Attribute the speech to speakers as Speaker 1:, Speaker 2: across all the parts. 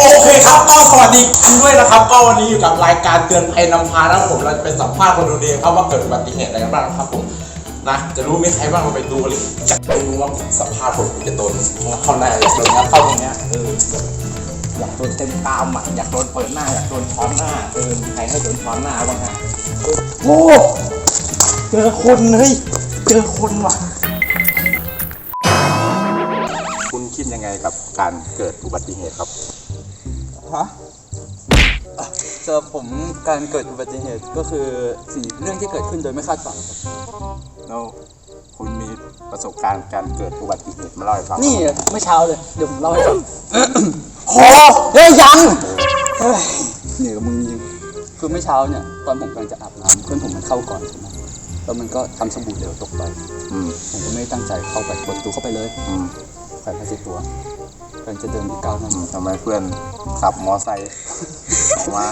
Speaker 1: โอเคครับก็สวัสดีคุณด้วยนะครับก็วันนี้อยู่กับรายการเตือนภัยนำพานะครับผมเราจะไปสัมภาษณ์คนดูดีครับว่าเกิดอุบัติเหตุอะไรกันบ้างนะครับผมนะจะรู้มีใครบ้างเราไปดูกันเลยอยากรู้ว่าสัมภาษณ์ผมจะโดนเข้าหน้าอยากโดนงัดเข้าตรงเนี้ยเอออยากโดนเต็มตามอะอยากโดนเปิดหน้าอยากโดนช้อนหน้าเออมีใครให้โดนช้อนหน้าบ้างฮะเออโอ้เจอคนเฮ้ยเจอคนว่ะคุณคิดยังไงกับการเกิดอุบัติเหตุครับ
Speaker 2: ฮะอะสำหรับผมการเกิดอุบัติเหตุก็คือสิ่งเรื่องที่เกิดขึ้นโดยไม่คาดฝันครับ
Speaker 1: แล้วคุณมีประสบการณ์การเกิดอุบัติเหตุมาเล่าให้ฟัง
Speaker 2: นี่เมื่อเช้าเลยเดี๋ยวผมเล่าให้ฟัง
Speaker 1: โอ้เฮ้ยยัง
Speaker 2: เฮ้ยเหนื่อยกับมึงจริงคือเมื่อเช้าเนี่ยตอนผมกำลังจะอาบน้ำเพื่อนผมมันเข้าก่อนใช่ไหมแล้วมันก็ทำสบู่เหลวตกไป
Speaker 1: อืม
Speaker 2: ผมก็ไม่ได้ตั้งใจเข้าไปเปิดประตูเข้าไปเลย
Speaker 1: อืม
Speaker 2: แขวนผ้าเช็ดตัว กำลังจะเดินอีกก้าวหน้า
Speaker 1: ทำไมเพื่อนขับมอไซค์ออกมา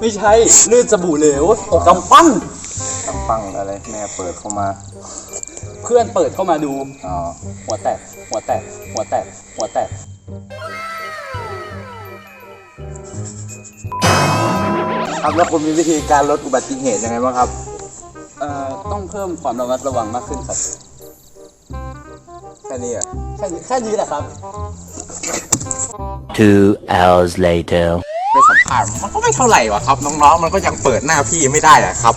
Speaker 2: ไม่ใช่ลื่นสบู่เหลวตกกำปั้น
Speaker 1: ตังปังอะไรแม่เปิดเข้ามา
Speaker 2: เพื่อนเปิดเข้ามาดู
Speaker 1: อ๋อ
Speaker 2: หัวแตก หัวแตก หัวแตก หัวแตก
Speaker 1: ครับแล้วคุณมีวิธีการลดอุบัติเหตุยังไงบ้างครับ
Speaker 2: เอ่อ ต้องเพิ่มความระมัดระวังมากขึ้นครับ
Speaker 1: แค่นี้อะ
Speaker 2: แค่นี้แค่นี้แหละครับ
Speaker 3: Two hours later.
Speaker 1: ไปสัมภาษณ์มันก็ไม่เท่าไหร่วะครับ น้องๆ มันก็ยังเปิดหน้าพี่ไม่ได้อะครับ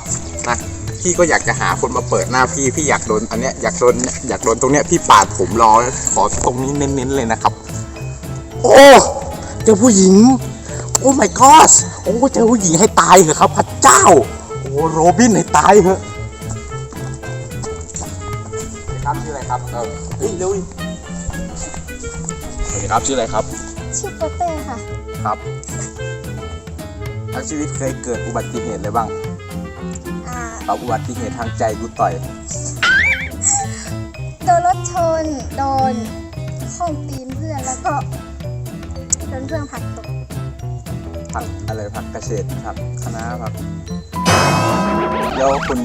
Speaker 1: นะพี่ก็อยากจะหาคนมาเปิดหน้าพี่พี่อยากโดนอันเนี้ยอยากโดนอยากโดนตรงเนี้ยพี่ปาดผมรอขอตรงนี้เน้นๆเลยนะครับ โอ้เจอผู้หญิง โอ้ my god โอ้เจอผู้หญิงให้ตายเหอะครับพระเจ้า โอ้โรบินให้ตายเหอะครับชื่ออะไรครับเออเฮ้ยเร็ วดิสวัสดีครับชื่ออะไรครับ
Speaker 4: ชื่อเปเป้ค่ะ
Speaker 1: ครับ ทั้งชีวิตเคยเกิดอุบัติเหตุเลยบ้าง
Speaker 4: อ่า
Speaker 1: เอาอุบัติเหตุทางใจกูต่อย
Speaker 4: โดนรถชน โดนข้องตีนเพื่อนแล้วก็โดนเพื่อนผลักตก
Speaker 1: ผักอะไรผักกระเฉดผักคะน้าผักแล้วคุณ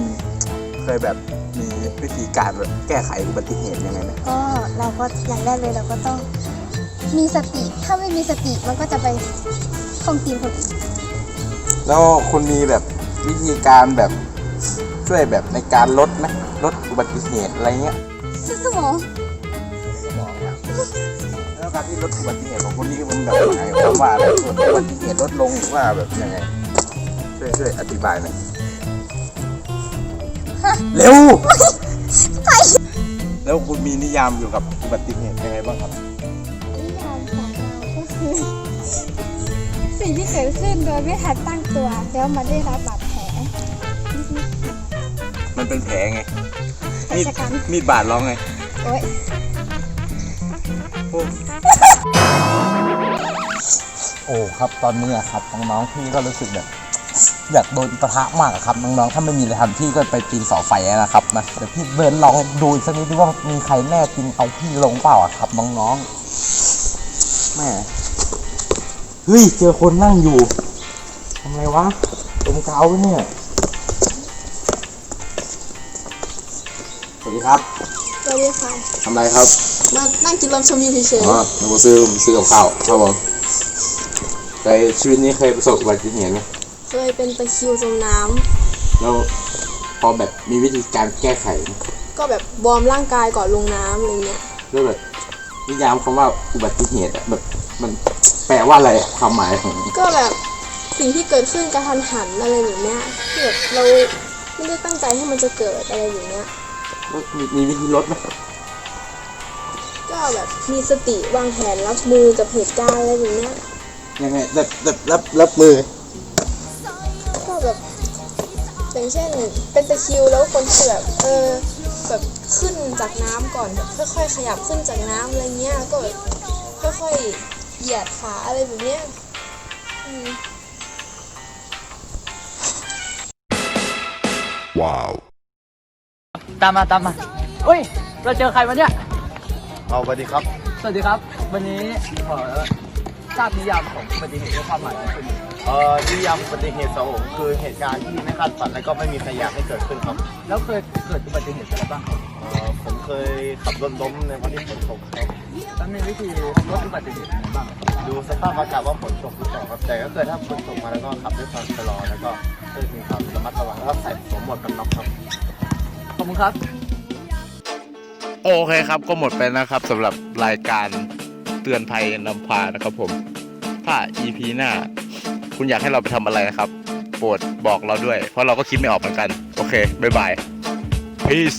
Speaker 1: เคยแบบมีวิธีการแบบแก้ไขอุบัติเหตุยังไงไหม
Speaker 4: ก็เราก็อย่างแรกเลยเราก็ต้อง มีสติ ถ้าไม่มีสติมันก็จะไปข้องตีนคนอื่น
Speaker 1: แล้วคุณมีแบบวิธีการแบบช่วยแบบในการลดไหมลดอุบัติเหตุอะไรเงี้ย
Speaker 4: ซึ่งสมอง
Speaker 1: แล้วการที่ลดอุบัติเหตุของคุณนี่มันแบบยังไงความว่าอะไรลดอุบัติเหตุลดลงหรือว่าแบบยังไงช่วยช่วยอธิบายหน่อยเร็ว แล้วคุณมีนิยามอยู่กับอุบัติเหตุยังไงบ้างครับ
Speaker 4: สิ่งที่เกิดขึ้นโดยไม่ทันตั้งตัว แล้วมันได้รับบาดแผลนิด
Speaker 1: มันเป็นแผลไง
Speaker 4: ๆ
Speaker 1: มีด
Speaker 4: ชะกัน
Speaker 1: มีดบาดร้องไง
Speaker 4: โอ๊ย
Speaker 1: โอ้ครับตอนนี้อะครับน้องๆพี่ก็รู้สึกแบบอยากโดนประทะมากอะครับน้องๆถ้าไม่มีอะไรทำพี่ก็ไปปีนเสาไฟนะครับนะเดี๋ยวพี่เดินลองดูอีกสักนิดดิว่ามีใครแน่จริงเอาพี่ลงเปล่าอะครับน้องๆแม่ เฮ้ย เจอคนนั่งอยู่ทำไรวะดมกาวไว้เนี่ย สวัสดีครับ
Speaker 4: สวัสดีค่ะ
Speaker 1: ทำไรครับ
Speaker 4: มานั่งกินลมชมวิวเฉย
Speaker 1: อ๋อหนูซื้อซื้อกับข้าวครับผมในชีวิตนี้เคยประสบอุบัติเหตุไหม
Speaker 4: ๆเคยเป็นตะคริวจมน้
Speaker 1: แล้วพอแบบมีวิธีการแก้ไขไหมำ
Speaker 4: ก็แบบวอร์มร่างกายก่อนลงน้ำอะไรเงี้ย
Speaker 1: ด้วยแบบนิยามคำว่าอุบัติเหตุอะแบบมันแป ลว่าอะไรอะความหมายของ
Speaker 4: ก็แบบสิ่งที่เกิดขึ้นกระทันหันอะไรแบบเนี้ยที่แบบเราไม่ได้ตั้งใจให้มันจะเกิดอะไรแบบเนี้ย
Speaker 1: มีมีวิธีลดไหม
Speaker 4: ก็แบบมีสติวางแผนรับมือกับเหตุการณ์อะไรแบบเนี้ย
Speaker 1: ยังไงแบบแบบรับรับมือ
Speaker 4: ก็แบบอย่างเช่นเป็นตะคริวแล้วคนที่แบบเออแบบขึ้นจากน้ำก่อนแบบค่อย ๆ ขยับขึ้นจากน้ำอะไรเงี้ยก็แบบค่อยๆ เหยียดขาอะไรแบบเนี้ยอืม
Speaker 2: ตามมาตามมาเฮ้ย เราเจอใครวะเนี่ย
Speaker 1: เอาสวัสดีครับ
Speaker 2: สวัสดีครับ วันนี้ขอทราบนิยามของอุบัติเหตุและความหมายของคุณ
Speaker 5: เอ่อนิยามอุบัติเหตุสองคือเหตุการณ์ที่ไม่คาดฝันและก็ไม่มีใครอยากให้เกิดขึ้นครับ
Speaker 2: แล้วเคยเกิดอุบัติเหตุอะไรบ้างครับ
Speaker 5: เเอ่อผมเคยขับรถล้มในวันที่ฝนตกครับ
Speaker 2: แล้วมีวิธีลดอุบัติเหตุยังไงบ้าง
Speaker 5: ดูสภาพอากาศว่าฝนตกหรือเปล่าครับแต่ก็เกิดถ้าฝนตกมาแล้วก็ขับด้วยความชะลอแล้วก็เพื่อมีความระมัดระวังแล้วก็ใส่สวมหมวกกันน็อกครับ
Speaker 2: ขอบคุณครับ
Speaker 1: โอเคครับก็หมดไปนะครับสำหรับรายการเตือนภัยนำพานะครับผม ถ้า EP หน้า คุณอยากให้เราไปทำอะไรนะครับ โปรดบอกเราด้วย เพราะเราก็คิดไม่ออกเหมือนกัน โอเค บ๊ายบาย peace